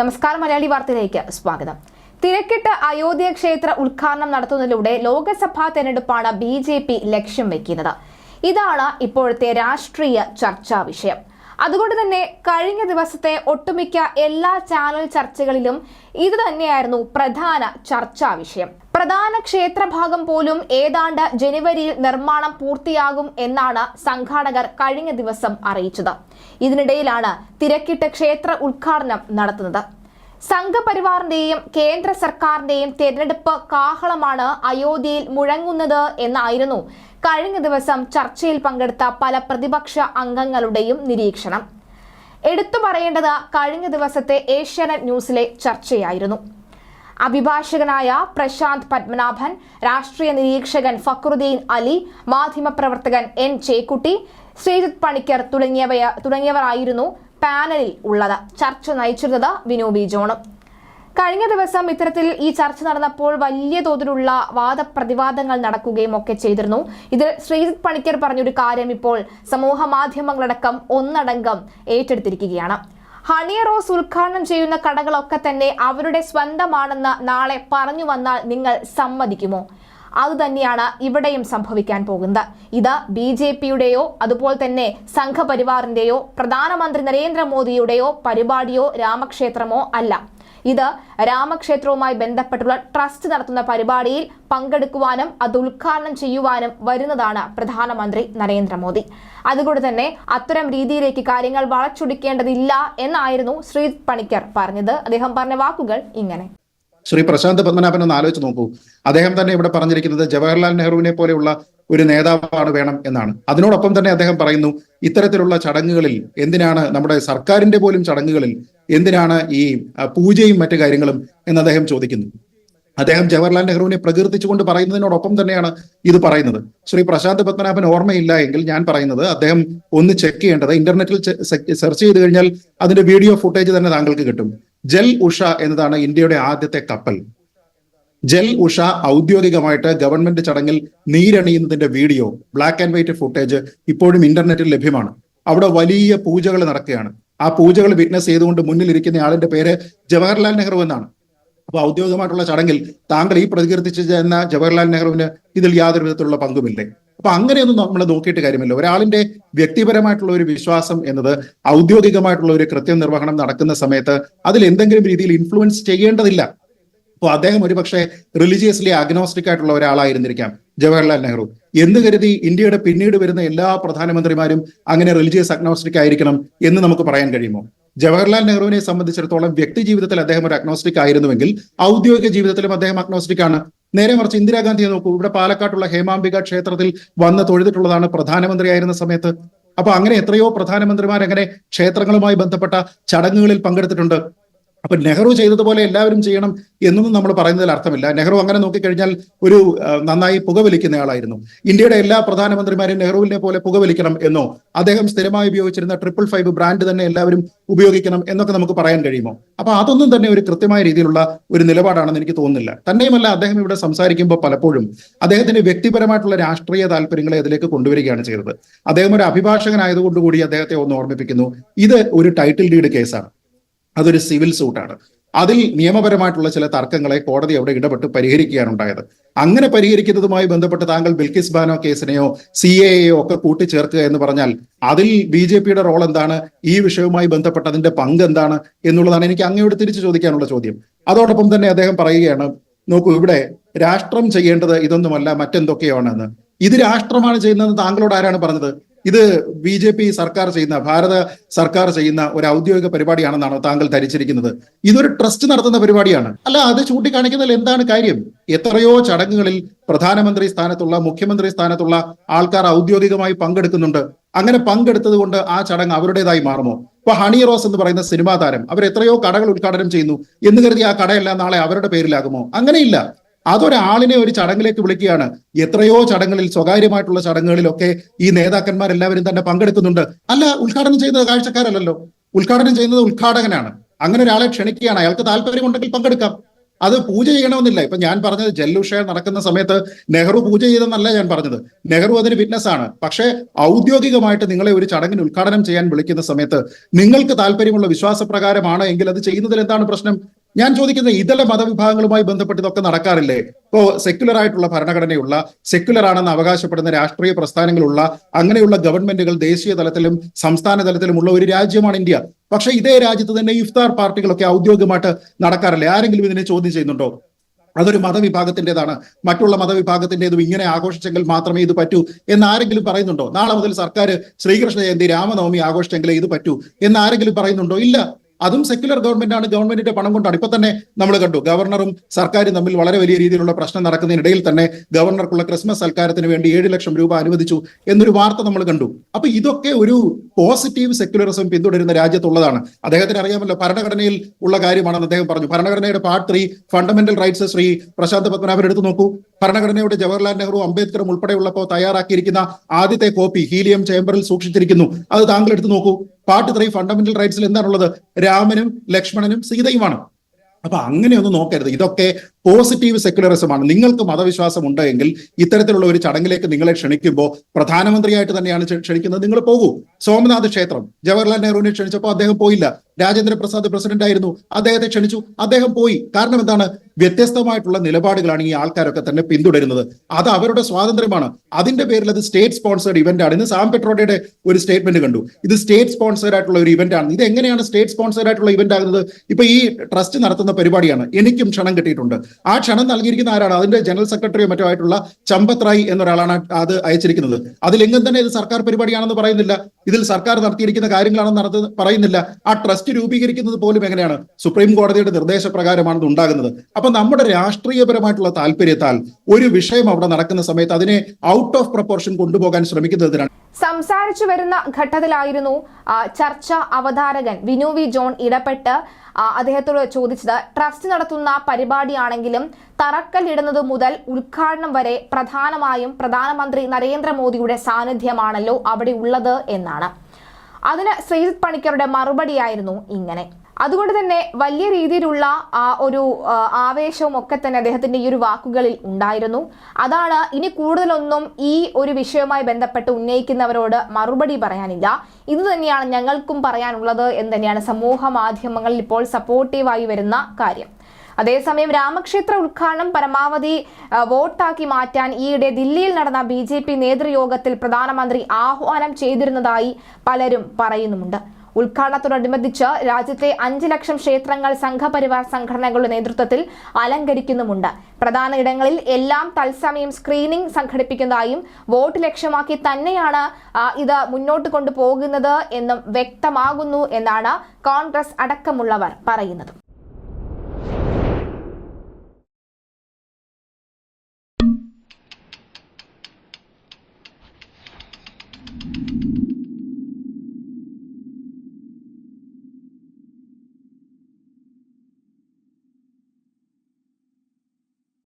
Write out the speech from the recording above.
നമസ്കാരം മലയാളി വാർത്തയിലേക്ക് സ്വാഗതം. തിരക്കിട്ട് അയോധ്യ ക്ഷേത്ര ഉദ്ഘാടനം നടത്തുന്നതിലൂടെ ലോക്സഭാ തെരഞ്ഞെടുപ്പാണ് ബി ജെ പി ലക്ഷ്യം വെക്കുന്നത്. ഇതാണ് ഇപ്പോഴത്തെ രാഷ്ട്രീയ ചർച്ചാ വിഷയം. അതുകൊണ്ട് തന്നെ കഴിഞ്ഞ ദിവസത്തെ ഒട്ടുമിക്ക എല്ലാ ചാനൽ ചർച്ചകളിലും ഇത് തന്നെയായിരുന്നു പ്രധാന ചർച്ചാ വിഷയം. പ്രധാന ക്ഷേത്രഭാഗം പോലും ഏതാണ്ട് ജനുവരിയിൽ നിർമ്മാണം പൂർത്തിയാകും എന്നാണ് സംഘാടകർ കഴിഞ്ഞ ദിവസം അറിയിച്ചത്. ഇതിനിടയിലാണ് തിരക്കിട്ട് ക്ഷേത്ര ഉദ്ഘാടനം നടത്തുന്നത്. സംഘപരിവാറിന്റെയും കേന്ദ്ര സർക്കാരിന്റെയും തെരഞ്ഞെടുപ്പ് കാഹളമാണ് അയോധ്യയിൽ മുഴങ്ങുന്നത് എന്നായിരുന്നു കഴിഞ്ഞ ദിവസം ചർച്ചയിൽ പങ്കെടുത്ത പല പ്രതിപക്ഷ അംഗങ്ങളുടെയും നിരീക്ഷണം. എടുത്തു പറയേണ്ടത് കഴിഞ്ഞ ദിവസത്തെ ഏഷ്യാനെറ്റ് ന്യൂസിലെ ചർച്ചയായിരുന്നു. അഭിഭാഷകനായ പ്രശാന്ത് പത്മനാഭൻ രാഷ്ട്രീയ നിരീക്ഷകൻ ഫക്രുദ്ദീൻ അലി മാധ്യമപ്രവർത്തകൻ എൻ ചേക്കുട്ടി ശ്രീജിത് പണിക്കർ തുടങ്ങിയവയ തുടങ്ങിയവരായിരുന്നു പാനലിൽ ഉള്ളത്. ചർച്ച നയിച്ചിരുന്നത് വിനോബി ജോണും. കഴിഞ്ഞ ദിവസം ഇത്തരത്തിൽ ഈ ചർച്ച നടന്നപ്പോൾ വലിയ തോതിലുള്ള വാദപ്രതിവാദങ്ങൾ നടക്കുകയും ഒക്കെ ചെയ്തിരുന്നു. ഇതിൽ ശ്രീജിത് പണിക്കർ പറഞ്ഞൊരു കാര്യം ഇപ്പോൾ സമൂഹ മാധ്യമങ്ങളടക്കം ഒന്നടങ്കം ഏറ്റെടുത്തിരിക്കുകയാണ്. ഹണി റോസ് ഉദ്ഘാടനം ചെയ്യുന്ന കടകളൊക്കെ തന്നെ അവരുടെ സ്വന്തമാണെന്ന് നാളെ പറഞ്ഞു വന്നാൽ നിങ്ങൾ സമ്മതിക്കുമോ? അതുതന്നെയാണ് ഇവിടെയും സംഭവിക്കാൻ പോകുന്നത്. ഇത് ബി ജെ പിയുടെയോ അതുപോലെ തന്നെ സംഘപരിവാറിന്റെയോ പ്രധാനമന്ത്രി നരേന്ദ്രമോദിയുടെയോ പരിപാടിയോ രാമക്ഷേത്രമോ അല്ല. ഇത് രാമക്ഷേത്രവുമായി ബന്ധപ്പെട്ടുള്ള ട്രസ്റ്റ് നടത്തുന്ന പരിപാടിയിൽ പങ്കെടുക്കുവാനും അത് ഉദ്ഘാടനം ചെയ്യുവാനും വരുന്നതാണ് പ്രധാനമന്ത്രി നരേന്ദ്രമോദി. അതുകൊണ്ട് തന്നെ അത്തരം രീതിയിലേക്ക് കാര്യങ്ങൾ വളച്ചൊടിക്കേണ്ടതില്ല എന്നായിരുന്നു ശ്രീ പണിക്കർ പറഞ്ഞത്. അദ്ദേഹം പറഞ്ഞ വാക്കുകൾ ഇങ്ങനെ. ശ്രീ പ്രശാന്ത് പത്മനാഭൻ ഒന്ന് ആലോചിച്ച് നോക്കൂ. അദ്ദേഹം തന്നെ ഇവിടെ പറഞ്ഞിരിക്കുന്നത് ജവഹർലാൽ നെഹ്റുവിനെ പോലെയുള്ള ഒരു നേതാവാണ് വേണം എന്നാണ്. അതിനോടൊപ്പം തന്നെ അദ്ദേഹം പറയുന്നു ഇത്തരത്തിലുള്ള ചടങ്ങുകളിൽ എന്തിനാണ് നമ്മുടെ സർക്കാരിന്റെ പോലും ചടങ്ങുകളിൽ എന്തിനാണ് ഈ പൂജയും മറ്റു കാര്യങ്ങളും എന്ന് അദ്ദേഹം ചോദിക്കുന്നു. അദ്ദേഹം ജവഹർലാൽ നെഹ്റുവിനെ പ്രകീർത്തിച്ചുകൊണ്ട് പറയുന്നതിനോടൊപ്പം തന്നെയാണ് ഇത് പറയുന്നത്. ശ്രീ പ്രശാന്ത് പത്മനാഭൻ ഓർമ്മയില്ല എങ്കിൽ ഞാൻ പറയുന്നത് അദ്ദേഹം ഒന്ന് ചെക്ക് ചെയ്യേണ്ടത് ഇന്റർനെറ്റിൽ സെർച്ച് ചെയ്ത് കഴിഞ്ഞാൽ അതിന്റെ വീഡിയോ ഫുട്ടേജ് തന്നെ താങ്കൾക്ക് കിട്ടും. ജൽ ഉഷ എന്നതാണ് ഇന്ത്യയുടെ ആദ്യത്തെ കപ്പൽ. ജൽ ഉഷ ഔദ്യോഗികമായിട്ട് ഗവൺമെന്റ് ചടങ്ങിൽ നീരണിയുന്നതിന്റെ video black and white footage ഇപ്പോഴും ഇന്റർനെറ്റിൽ ലഭ്യമാണ്. അവിടെ വലിയ പൂജകൾ നടക്കുകയാണ്. ആ പൂജകൾ വിറ്റ്നസ് ചെയ്തുകൊണ്ട് മുന്നിൽ ഇരിക്കുന്ന ആളിന്റെ പേര് ജവഹർലാൽ നെഹ്റു എന്നാണ്. അപ്പൊ ഔദ്യോഗികമായിട്ടുള്ള ചടങ്ങിൽ താങ്കൾ ഈ പ്രതികീർത്തിച്ച് ചെന്ന ജവഹർലാൽ നെഹ്റുവിന് ഇതിൽ യാതൊരു വിധത്തിലുള്ള പങ്കുമില്ലേ? അപ്പൊ അങ്ങനെയൊന്നും നമ്മൾ നോക്കിയിട്ട് കാര്യമില്ല. ഒരാളിന്റെ വ്യക്തിപരമായിട്ടുള്ള ഒരു വിശ്വാസം എന്നത് ഔദ്യോഗികമായിട്ടുള്ള ഒരു കൃത്യനിർവഹണം നടക്കുന്ന സമയത്ത് അതിൽ എന്തെങ്കിലും രീതിയിൽ ഇൻഫ്ലുവൻസ് ചെയ്യേണ്ടതില്ല. അപ്പോൾ അദ്ദേഹം ഒരുപക്ഷെ റിലീജിയസ്ലി അഗ്നോസ്റ്റിക് ആയിട്ടുള്ള ഒരാളായിരുന്നിരിക്കാം. ജവഹർലാൽ നെഹ്റു. എന്ന് കരുതി ഇന്ത്യയുടെ പിന്നീട് വരുന്ന എല്ലാ പ്രധാനമന്ത്രിമാരും അങ്ങനെ റിലീജിയസ് അഗ്നോസ്റ്റിക് ആയിരിക്കണം എന്ന് നമുക്ക് പറയാൻ കഴിയുമോ? ജവഹർലാൽ നെഹ്റുവിനെ സംബന്ധിച്ചിടത്തോളം വ്യക്തി ജീവിതത്തിൽ അദ്ദേഹം ഒരു അഗ്നോസ്റ്റിക് ആയിരുന്നുവെങ്കിൽ ഔദ്യോഗിക ജീവിതത്തിലും അദ്ദേഹം അഗ്നോസ്റ്റിക് ആണ്. നേരെ മറിച്ച് ഇന്ദിരാഗാന്ധിയെ നോക്കൂ. ഇവിടെ പാലക്കാട്ടുള്ള ഹേമാംബിക ക്ഷേത്രത്തിൽ വന്ന് തൊഴുതിട്ടുള്ളതാണ് പ്രധാനമന്ത്രിയായിരുന്ന സമയത്ത്. അപ്പൊ അങ്ങനെ എത്രയോ പ്രധാനമന്ത്രിമാർ അങ്ങനെ ക്ഷേത്രങ്ങളുമായി ബന്ധപ്പെട്ട ചടങ്ങുകളിൽ പങ്കെടുത്തിട്ടുണ്ട്. അപ്പൊ നെഹ്റു ചെയ്തതുപോലെ എല്ലാവരും ചെയ്യണം എന്നൊന്നും നമ്മൾ പറയുന്നതിൽ അർത്ഥമില്ല. നെഹ്റു അങ്ങനെ നോക്കിക്കഴിഞ്ഞാൽ ഒരു നന്നായി പുകവലിക്കുന്നയാളായിരുന്നു ഇന്ത്യയുടെ എല്ലാ പ്രധാനമന്ത്രിമാരും നെഹ്റുവിനെ പോലെ പുകവലിക്കണം എന്നോ അദ്ദേഹം സ്ഥിരമായി ഉപയോഗിച്ചിരുന്ന ട്രിപ്പിൾ ഫൈവ് ബ്രാൻഡ് തന്നെ എല്ലാവരും ഉപയോഗിക്കണം എന്നൊക്കെ നമുക്ക് പറയാൻ കഴിയുമോ? അപ്പൊ അതൊന്നും തന്നെ ഒരു കൃത്യമായ രീതിയിലുള്ള ഒരു നിലപാടാണെന്ന് എനിക്ക് തോന്നുന്നില്ല. തന്നെയുമല്ല അദ്ദേഹം ഇവിടെ സംസാരിക്കുമ്പോൾ പലപ്പോഴും അദ്ദേഹത്തിന്റെ വ്യക്തിപരമായിട്ടുള്ള രാഷ്ട്രീയ താല്പര്യങ്ങളെ അതിലേക്ക് കൊണ്ടുവരികയാണ് ചെയ്തത്. അദ്ദേഹം ഒരു അഭിഭാഷകനായതുകൊണ്ട് കൂടി അദ്ദേഹത്തെ ഒന്ന് ഓർമ്മിപ്പിക്കുന്നു. ഇത് ഒരു ടൈറ്റിൽ ഡീഡ് കേസാണ് അതൊരു സിവിൽ സൂട്ടാണ്. അതിൽ നിയമപരമായിട്ടുള്ള ചില തർക്കങ്ങളെ കോടതി അവിടെ ഇടപെട്ട് പരിഹരിക്കുകയാണ് ഉണ്ടായത്. അങ്ങനെ പരിഹരിക്കുന്നതുമായി ബന്ധപ്പെട്ട് താങ്കൾ ബിൽക്കിസ് ബാനോ കേസിനെയോ സി എയോ ഒക്കെ കൂട്ടിച്ചേർക്കുക എന്ന് പറഞ്ഞാൽ അതിൽ ബി ജെ പിയുടെ റോൾ എന്താണ് ഈ വിഷയവുമായി ബന്ധപ്പെട്ട് അതിന്റെ പങ്ക് എന്താണ് എന്നുള്ളതാണ് എനിക്ക് അങ്ങയോട് തിരിച്ചു ചോദിക്കാനുള്ള ചോദ്യം. അതോടൊപ്പം തന്നെ അദ്ദേഹം പറയുകയാണ് നോക്കൂ ഇവിടെ രാഷ്ട്രം ചെയ്യേണ്ടത് ഇതൊന്നുമല്ല മറ്റെന്തൊക്കെയാണെന്ന് ഇത് രാഷ്ട്രമാണ് ചെയ്യുന്നതെന്ന് താങ്കളോട് ആരാണ് പറഞ്ഞത്? ഇത് ബി ജെ പി സർക്കാർ ചെയ്യുന്ന ഭാരത സർക്കാർ ചെയ്യുന്ന ഒരു ഔദ്യോഗിക പരിപാടിയാണെന്നാണോ താങ്കൾ ധരിച്ചിരിക്കുന്നത്? ഇതൊരു ട്രസ്റ്റ് നടത്തുന്ന പരിപാടിയാണ്. അല്ല അത് ചൂണ്ടിക്കാണിക്കുന്നതിൽ എന്താണ് കാര്യം? എത്രയോ ചടങ്ങുകളിൽ പ്രധാനമന്ത്രി സ്ഥാനത്തുള്ള മുഖ്യമന്ത്രി സ്ഥാനത്തുള്ള ആൾക്കാർ ഔദ്യോഗികമായി പങ്കെടുക്കുന്നുണ്ട്. അങ്ങനെ പങ്കെടുത്തത് കൊണ്ട് ആ ചടങ്ങ് അവരുടേതായി മാറുമോ? ഇപ്പൊ ഹണി റോസ് എന്ന് പറയുന്ന സിനിമാ താരം അവർ എത്രയോ കടകൾ ഉദ്ഘാടനം ചെയ്യുന്നു. എന്ന് കരുതി ആ കടയെല്ലാം നാളെ അവരുടെ പേരിലാകുമോ? അങ്ങനെയില്ല. അതൊരാളിനെ ഒരു ചടങ്ങിലേക്ക് വിളിക്കുകയാണ്. എത്രയോ ചടങ്ങുകളിൽ സ്വകാര്യമായിട്ടുള്ള ചടങ്ങുകളിലൊക്കെ ഈ നേതാക്കന്മാരെല്ലാവരും തന്നെ പങ്കെടുക്കുന്നുണ്ട്. അല്ല ഉദ്ഘാടനം ചെയ്യുന്നത് കാഴ്ചക്കാരല്ലല്ലോ. ഉദ്ഘാടനം ചെയ്യുന്നത് ഉദ്ഘാടകനാണ്. അങ്ങനെ ഒരാളെ ക്ഷണിക്കുകയാണ്. അയാൾക്ക് താല്പര്യമുണ്ടെങ്കിൽ പങ്കെടുക്കാം. അത് പൂജ ചെയ്യണമെന്നില്ല. ഇപ്പൊ ഞാൻ പറഞ്ഞത് ജല്ലുഷ നടക്കുന്ന സമയത്ത് നെഹ്റു പൂജ ചെയ്തെന്നല്ല ഞാൻ പറഞ്ഞത്. നെഹ്റു അതിന് വിറ്റ്നസ് ആണ് പക്ഷേ ഔദ്യോഗികമായിട്ട് നിങ്ങളെ ഒരു ചടങ്ങിന് ഉദ്ഘാടനം ചെയ്യാൻ വിളിക്കുന്ന സമയത്ത് നിങ്ങൾക്ക് താല്പര്യമുള്ള വിശ്വാസപ്രകാരമാണ് എങ്കിൽ അത് ചെയ്യുന്നതിൽ എന്താണ് പ്രശ്നം? ഞാൻ ചോദിക്കുന്നത് ഇതര മതവിഭാഗങ്ങളുമായി ബന്ധപ്പെട്ട് ഇതൊക്കെ നടക്കാറില്ലേ? ഇപ്പോ സെക്യുലർ ആയിട്ടുള്ള ഭരണഘടനയുള്ള സെക്യുലർ ആണെന്ന് അവകാശപ്പെടുന്ന രാഷ്ട്രീയ പ്രസ്ഥാനങ്ങളുള്ള അങ്ങനെയുള്ള ഗവൺമെന്റുകൾ ദേശീയ തലത്തിലും സംസ്ഥാന തലത്തിലും ഉള്ള ഒരു രാജ്യമാണ് ഇന്ത്യ. പക്ഷേ ഇതേ രാജ്യത്ത് തന്നെ ഇഫ്താർ പാർട്ടികളൊക്കെ ഔദ്യോഗികമായിട്ട് നടക്കാറില്ലേ? ആരെങ്കിലും ഇതിനെ ചോദ്യം ചെയ്യുന്നുണ്ടോ? അതൊരു മതവിഭാഗത്തിന്റെതാണ്. മറ്റുള്ള മതവിഭാഗത്തിന്റെതും ഇങ്ങനെ ആഘോഷിച്ചെങ്കിൽ മാത്രമേ ഇത് പറ്റൂ എന്ന് ആരെങ്കിലും പറയുന്നുണ്ടോ? നാളെ മുതൽ സർക്കാർ ശ്രീകൃഷ്ണ ജയന്തി രാമനവമി ആഘോഷിച്ചെങ്കിലേ ഇത് പറ്റൂ എന്ന് ആരെങ്കിലും പറയുന്നുണ്ടോ? ഇല്ല. അതും സെക്യുലർ ഗവൺമെന്റ് ആണ്. ഗവൺമെന്റിന്റെ പണം കൊണ്ടാണ്. ഇപ്പൊ തന്നെ നമ്മൾ കണ്ടു ഗവർണറും സർക്കാരും തമ്മിൽ വളരെ വലിയ രീതിയിലുള്ള പ്രശ്നം നടക്കുന്നതിനിടയിൽ തന്നെ ഗവർണർക്കുള്ള ക്രിസ്മസ് സൽക്കാരത്തിന് വേണ്ടി ഏഴ് ലക്ഷം രൂപ അനുവദിച്ചു എന്നൊരു വാർത്ത നമ്മൾ കണ്ടു. അപ്പൊ ഇതൊക്കെ ഒരു പോസിറ്റീവ് സെക്യുലറിസം പിന്തുടരുന്ന രാജ്യത്തുള്ളതാണ്. അദ്ദേഹത്തിന് അറിയാമല്ലോ ഭരണഘടനയിൽ ഉള്ള കാര്യമാണെന്ന് അദ്ദേഹം പറഞ്ഞു. ഭരണഘടനയുടെ part three fundamental rights Shri Prashanth Padmanabhan എടുത്തു നോക്കൂ. ഭരണഘടനയുടെ ജവഹർലാൽ നെഹ്റു അംബേദ്കറും ഉൾപ്പെടെയുള്ളപ്പോൾ തയ്യാറാക്കിയിരിക്കുന്ന ആദ്യത്തെ കോപ്പി ഹീലിയം ചേംബറിൽ സൂക്ഷിച്ചിരിക്കുന്നു. അത് താങ്കൾ എടുത്തു നോക്കൂ പാർട്ട് ത്രീ ഫണ്ടമെന്റൽ റൈറ്റ്സിൽ എന്താണുള്ളത്? രാമനും ലക്ഷ്മണനും സീതയുമാണ്. അപ്പൊ അങ്ങനെയൊന്നും നോക്കരുത്. ഇതൊക്കെ പോസിറ്റീവ് സെക്യുലറിസമാണ്. നിങ്ങൾക്ക് മതവിശ്വാസം ഉണ്ടെങ്കിൽ ഇത്തരത്തിലുള്ള ഒരു ചടങ്ങിലേക്ക് നിങ്ങളെ ക്ഷണിക്കുമ്പോൾ പ്രധാനമന്ത്രിയായിട്ട് തന്നെയാണ് ക്ഷണിക്കുന്നത്. നിങ്ങൾ പോകൂ. സോമനാഥ് ക്ഷേത്രം. ജവഹർലാൽ നെഹ്റുവിനെ ക്ഷണിച്ചപ്പോൾ അദ്ദേഹം പോയില്ല. രാജേന്ദ്ര പ്രസാദ് പ്രസിഡന്റ് ആയിരുന്നു. അദ്ദേഹത്തെ ക്ഷണിച്ചു. അദ്ദേഹം പോയി. കാരണം എന്താണ്? വ്യത്യസ്തമായിട്ടുള്ള നിലപാടുകളാണ് ഈ ആൾക്കാരൊക്കെ തന്നെ പിന്തുടരുന്നത്. അത് അവരുടെ സ്വാതന്ത്ര്യമാണ്. അതിന്റെ പേരിൽ അത് സ്റ്റേറ്റ് സ്പോൺസേഡ് ഇവന്റ് ആണ്. ഇന്ന് സാം പെട്രോഡയുടെ ഒരു സ്റ്റേറ്റ്മെന്റ് കണ്ടു. ഇത് സ്റ്റേറ്റ് സ്പോൺസേഡ് ആയിട്ടുള്ള ഒരു ഇവന്റ് ആണ്. ഇത് എങ്ങനെയാണ് സ്റ്റേറ്റ് സ്പോൺസേഡ് ആയിട്ടുള്ള ഇവന്റ് ആകുന്നത്? ഇപ്പൊ ഈ ട്രസ്റ്റ് നടത്തുന്ന പരിപാടിയാണ്. എനിക്കും ക്ഷണം കിട്ടിയിട്ടുണ്ട്. ആ ക്ഷണം നൽകിയിരിക്കുന്ന ആരാണ്? അതിന്റെ ജനറൽ സെക്രട്ടറിയോ മറ്റോ ആയിട്ടുള്ള ചമ്പത്രായി എന്നൊരാളാണ് അത് അയച്ചിരിക്കുന്നത്. അതിലെങ്ങും തന്നെ ഇത് സർക്കാർ പരിപാടിയാണെന്ന് പറയുന്നില്ല. ഇതിൽ സർക്കാർ നടത്തിയിരിക്കുന്ന കാര്യങ്ങളാണെന്ന് നടത്തുന്ന പറയുന്നില്ല. ആ ട്രസ്റ്റ് രൂപീകരിക്കുന്നത് പോലും എങ്ങനെയാണ്? സുപ്രീം കോടതിയുടെ നിർദ്ദേശപ്രകാരമാണ് ഉണ്ടാകുന്നത്. അപ്പൊ നമ്മുടെ രാഷ്ട്രീയപരമായിട്ടുള്ള താല്പര്യത്താൽ ഒരു വിഷയം അവിടെ നടക്കുന്ന സമയത്ത് അതിനെ ഔട്ട് ഓഫ് പ്രപ്പോർഷൻ കൊണ്ടുപോകാൻ ശ്രമിക്കുന്നതിനാണ്. സംസാരിച്ചു വരുന്ന ഘട്ടത്തിലായിരുന്നു ചർച്ച അവതാരകൻ വിനു വി ജോൺ ഇടപെട്ട് അദ്ദേഹത്തോട് ചോദിച്ചത്. ട്രസ്റ്റ് നടത്തുന്ന പരിപാടിയാണെങ്കിലും തറക്കല്ലിടുന്നത് മുതൽ ഉദ്ഘാടനം വരെ പ്രധാനമായും പ്രധാനമന്ത്രി നരേന്ദ്രമോദിയുടെ സാന്നിധ്യമാണല്ലോ അവിടെ ഉള്ളത് എന്നാണ് അതിന് ശ്രീജിത് പണിക്കരുടെ മറുപടിയായിരുന്നു ഇങ്ങനെ. അതുകൊണ്ട് തന്നെ വലിയ രീതിയിലുള്ള ആ ഒരു ആവേശവും ഒക്കെ തന്നെ അദ്ദേഹത്തിന്റെ ഈ ഒരു വാക്കുകളിൽ ഉണ്ടായിരുന്നു. അതാണ് ഇനി കൂടുതലൊന്നും ഈ ഒരു വിഷയവുമായി ബന്ധപ്പെട്ട് ഉന്നയിക്കുന്നവരോട് മറുപടി പറയാനില്ല. ഇത് തന്നെയാണ് ഞങ്ങൾക്കും പറയാനുള്ളത് എന്ന് തന്നെയാണ് സമൂഹ മാധ്യമങ്ങളിൽ ഇപ്പോൾ സപ്പോർട്ടീവായി വരുന്ന കാര്യം. അതേസമയം രാമക്ഷേത്ര ഉദ്ഘാടനം പരമാവധി വോട്ടാക്കി മാറ്റാൻ ഈയിടെ ദില്ലിയിൽ നടന്ന ബി ജെ പി നേതൃയോഗത്തിൽ പ്രധാനമന്ത്രി ആഹ്വാനം ചെയ്തിരുന്നതായി പലരും പറയുന്നുമുണ്ട്. ഉദ്ഘാടനത്തോടനുബന്ധിച്ച് രാജ്യത്തെ അഞ്ച് ലക്ഷം ക്ഷേത്രങ്ങൾ സംഘപരിവാർ സംഘടനകളുടെ നേതൃത്വത്തിൽ അലങ്കരിക്കുന്നുമുണ്ട്. പ്രധാന ഇടങ്ങളിൽ എല്ലാം തത്സമയം സ്ക്രീനിംഗ് സംഘടിപ്പിക്കുന്നതായും വോട്ട് ലക്ഷ്യമാക്കി തന്നെയാണ് ഇത് മുന്നോട്ട് കൊണ്ടുപോകുന്നത് എന്നും വ്യക്തമാകുന്നു എന്നാണ് കോൺഗ്രസ് അടക്കമുള്ളവർ പറയുന്നത്.